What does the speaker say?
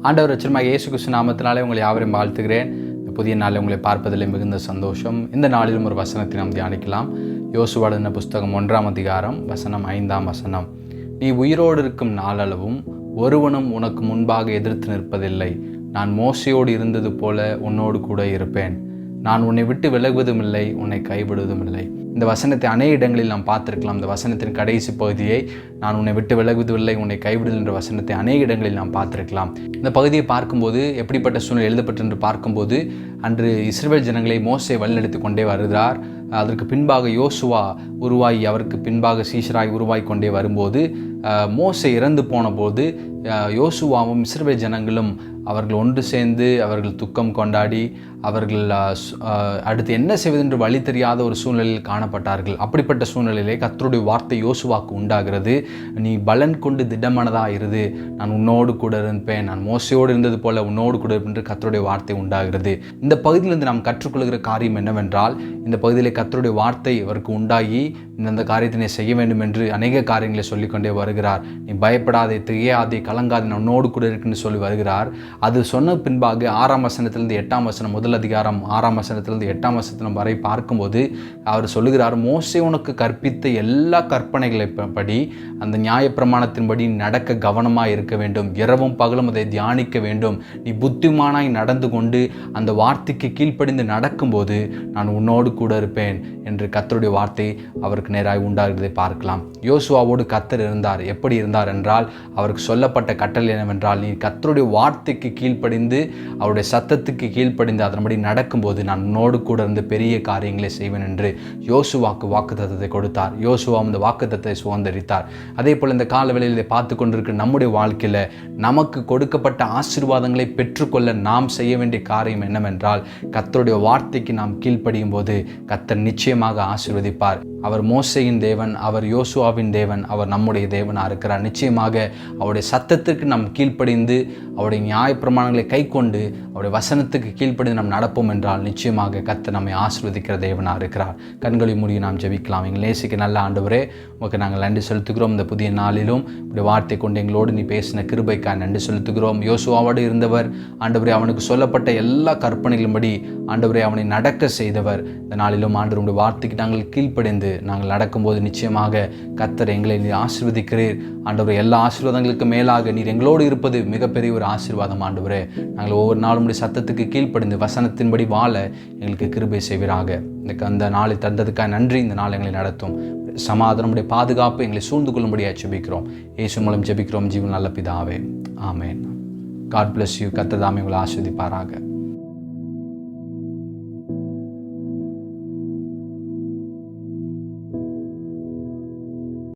ஆண்டவர் வச்சிருமா இயேசு கிறிஸ்து நாமத்தினாலே உங்களை யாவரையும் வாழ்த்துகிறேன். புதிய நாளில் உங்களை பார்ப்பதில் மிகுந்த சந்தோஷம். இந்த நாளிலும் ஒரு வசனத்தை நாம் தியானிக்கலாம். யோசுவாளன புஸ்தகம் ஒன்றாம் அதிகாரம் வசனம் ஐந்தாம் வசனம். நீ உயிரோடு இருக்கும் நாளளவும் ஒருவனும் உனக்கு முன்பாக எதிர்த்து நிற்பதில்லை. நான் மோசையோடு இருந்தது போல உன்னோடு கூட இருப்பேன். நான் உன்னை விட்டு விலகுவதும் இல்லை உன்னை கைவிடுவதும் இல்லை இந்த வசனத்தை அநேக இடங்களில் நாம் பார்த்துருக்கலாம். இந்த வசனத்தின் கடைசி பகுதியை நான் உன்னை விட்டு விலகுவதில்லை உன்னை கைவிடுதல் என்ற வசனத்தை அநேக இடங்களில் நாம் பார்த்துருக்கலாம். இந்த பகுதியை பார்க்கும்போது எப்படிப்பட்ட சூழ்நிலை எழுதப்பட்டு என்று பார்க்கும்போது அன்று இஸ்ரேல் ஜனங்களை மோசை வழிநடத்தி கொண்டே வருகிறார். அதற்கு பின்பாக யோசுவா உருவாகி அவருக்கு பின்பாக சீஷராய் உருவாகி கொண்டே வரும்போது மோசை இறந்து போன போது யோசுவாவும் இஸ்ரேல் ஜனங்களும் அவர்கள் ஒன்று சேர்ந்து அவர்கள் துக்கம் கொண்டாடி அவர்கள் அடுத்து என்ன செய்வதென்று வழி தெரியாத ஒரு சூழ்நிலையில் காணப்பட்டார்கள். அப்படிப்பட்ட சூழ்நிலையிலே கத்தருடைய வார்த்தை யோசுவாக்கு உண்டாகிறது. நீ பலன் கொண்டு திடமானதாக இருது நான் உன்னோடு கூட இருப்பேன். நான் மோசையோடு இருந்தது போல உன்னோடு கூட இருப்பேன் என்று கத்தருடைய வார்த்தை உண்டாகிறது. இந்த பகுதியிலிருந்து நாம் கற்றுக்கொள்கிற காரியம் என்னவென்றால் இந்த பகுதியிலே கத்தருடைய வார்த்தை அவருக்கு உண்டாகி இந்தந்த காரியத்தினை செய்ய வேண்டும் என்று அநேக காரியங்களை சொல்லிக்கொண்டே வருகிறார். நீ பயப்படாதே திகையாதே கலங்காதே நான் உன்னோடு கூட இருக்குன்னு சொல்லி வருகிறார். அது சொன்ன பின்பாக ஆறாம் வசனத்திலிருந்து எட்டாம் வசனம் முதல் அதிகாரம் ஆறாம் வசனத்திலிருந்து எட்டாம் வசனம் வரை பார்க்கும்போது அவர் சொல்லுகிறார் மோசே உனக்கு கற்பித்த எல்லா கற்பனைகளை படி அந்த நியாயப்பிரமாணத்தின்படி நடக்க கவனமாக இருக்க வேண்டும். இரவும் பகலும் அதை தியானிக்க வேண்டும். நீ புத்திமானாய் நடந்து கொண்டு அந்த வார்த்தைக்கு கீழ்ப்படிந்து நடக்கும்போது நான் உன்னோடு கூட இருப்பேன் என்று கத்தருடைய வார்த்தை அவருக்கு நேராய் உண்டாகிறதை பார்க்கலாம். யோசுவாவோடு கத்தர் இருந்தார். எப்படி இருந்தார் என்றால் அவருக்கு சொல்லப்பட்ட கட்டளை என்னவென்றால் நீ கத்தருடைய வார்த்தைக்கு கீழ்ப்படிந்து அவருடைய சத்தத்துக்கு கீழ்ப்படிந்து அதன்படி நடக்கும்போது நான் உன்னோடு கூட இருந்து பெரிய காரியங்களை செய்வேன் என்று யோசுவாக்கு வாக்குத்தத்தத்தை கொடுத்தார். யோசுவா அந்த வாக்குத்தத்தை சுதந்திரித்தார். அதே போல் இந்த காலவெளியில் இதை பார்த்து கொண்டிருக்கிற நம்முடைய வாழ்க்கையில் நமக்கு கொடுக்கப்பட்ட ஆசீர்வாதங்களை பெற்றுக்கொள்ள நாம் செய்ய வேண்டிய காரியம் என்னவென்றால் கத்தருடைய வார்த்தைக்கு நாம் கீழ்ப்படியும் போது கர்த்தர் நிச்சயமாக ஆசீர்வதிப்பார். அவர் மோசையின் தேவன் அவர் யோசுவாவின் தேவன் அவர் நம்முடைய தேவனாக இருக்கிறார். நிச்சயமாக அவருடைய சத்தத்திற்கு நாம் கீழ்ப்படிந்து அவருடைய நியாயப்பிரமாணங்களை கைக்கொண்டு அவருடைய வசனத்துக்கு கீழ்ப்படிந்து நாம் நடப்போம் என்றால் நிச்சயமாக கத்தை நம்மை ஆசிர்வதிக்கிற தேவனாக இருக்கிறார். கண்களை மூடி நாம் ஜெபிக்கலாம். எங்கள் நேசிக்க நல்ல ஆண்டவரே உங்களுக்கு நாங்கள் நன்றி செலுத்துகிறோம். இந்த புதிய நாளிலும் இப்படி வார்த்தை கொண்டு எங்களோடு நீ பேசின கிருபைக்காக நன்றி செலுத்துகிறோம். யோசுவாவோடு இருந்தவர் ஆண்டவரே அவனுக்கு சொல்லப்பட்ட எல்லா கற்பனைகளும்படி ஆண்டவரே அவனை நடக்க செய்தவர். இந்த நாளிலும் ஆண்டவருடைய வார்த்தைக்கு நாங்கள் கீழ்ப்படைந்து நாங்கள் நடக்கும்போது நிச்சயமாக கத்தர் எங்களை நீர் ஆசிர்வதிக்கிறீர். ஆண்டவர் எல்லா ஆசீர்வாதங்களுக்கு மேலாக நீர் எங்களோடு இருப்பது மிகப்பெரிய ஒரு ஆசீர்வாதம் ஆண்டவரே. நாங்கள் ஒவ்வொரு நாளும் உடைய சத்தத்துக்கு கீழ்ப்படிந்து வசனத்தின்படி வாழ எங்களுக்கு கிருபை செய்வீராக. இந்த அந்த நாளை தந்ததுக்காக நன்றி. இந்த நாள் எங்களை நடத்தும். சமாதானமுடைய பாதுகாப்பு எங்களை சூழ்ந்து கொள்ளும்படியாக ஜெபிக்கிறோம். இயேசு மூலம் ஜெபிக்கிறோம். ஜீவன் நல்ல பிதாவே. ஆமேன். காட் பிளஸ் யூ கத்ததாமே உங்களை ஆஸ்வதிப்பாராக